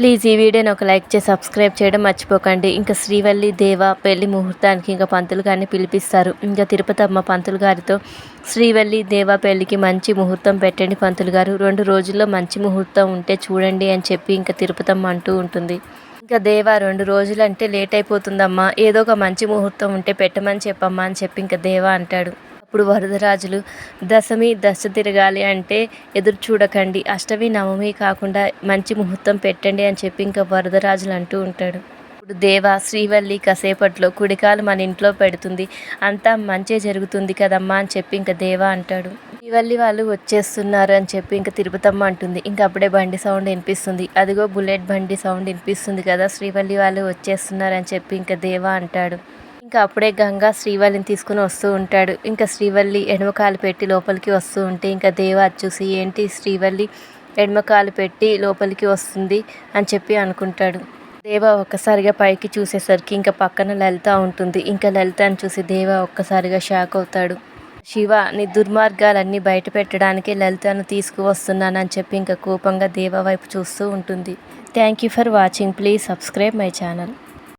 Please ఈ వీడియోని ఒక లైక్ చేసి సబ్స్క్రైబ్ చేయడం మర్చిపోకండి. ఇంకా శ్రీవల్లి దేవ పెళ్ళి ముహూర్తానికి ఇంకా పంతులు గారిని పిలిపిస్తారు. ఇంకా తిరుపతి అమ్మ పంతులు గారితో శ్రీవల్లి దేవ పెళ్ళికి మంచి ముహూర్తం పెట్టండి పంతులు గారు. రెండు రోజుల్లో మంచి ముహూర్తం ఉంటే చూడండి అని చెప్పి ఇంకా తిరుపతమ్మ అంటూ ఉంటుంది. ఇంకా దేవా రెండు రోజులు అంటే లేట్ అయిపోతుందమ్మా. ఏదో ఒక మంచి ముహూర్తం ఉంటే పెట్టమని చెప్పమ్మా అని చెప్పి ఇంకా దేవా అంటాడు. అప్పుడు వరదరాజులు దశమి దశ తిరగాలి అంటే ఎదురు చూడకండి. అష్టమి నవమి కాకుండా మంచి ముహూర్తం పెట్టండి అని చెప్పి ఇంకా వరదరాజులు అంటూ ఉంటాడు. ఇప్పుడు దేవ శ్రీవల్లి కాసేపట్లో కుడికాలు మన ఇంట్లో పెడుతుంది. అంతా మంచి జరుగుతుంది కదమ్మా అని చెప్పి ఇంకా దేవ అంటాడు. శ్రీవల్లి వాళ్ళు వచ్చేస్తున్నారు అని చెప్పి ఇంకా తిరుపతమ్మ అంటుంది. ఇంకా అప్పుడే బండి సౌండ్ వినిపిస్తుంది. అదిగో బుల్లెట్ బండి సౌండ్ వినిపిస్తుంది కదా శ్రీవల్లి వాళ్ళు వచ్చేస్తున్నారు అని చెప్పి ఇంకా దేవ అంటాడు. ఇంకా అప్పుడే గంగా శ్రీవల్లిని తీసుకుని వస్తూ ఉంటాడు. ఇంకా శ్రీవల్లి ఎడమకాలు పెట్టి లోపలికి వస్తూ ఉంటే ఇంకా దేవ చూసి ఏంటి శ్రీవల్లి ఎడమకాలు పెట్టి లోపలికి వస్తుంది అని చెప్పి అనుకుంటాడు. దేవ ఒక్కసారిగా పైకి చూసేసరికి ఇంకా పక్కన లలిత ఉంటుంది. ఇంకా లలితని చూసి దేవ ఒక్కసారిగా షాక్ అవుతాడు. శివ నీ దుర్మార్గాలన్నీ బయట పెట్టడానికి లలితను తీసుకువస్తున్నానని చెప్పి ఇంకా కోపంగా దేవ వైపు చూస్తూ ఉంటుంది. Thank you for watching. Please subscribe my channel.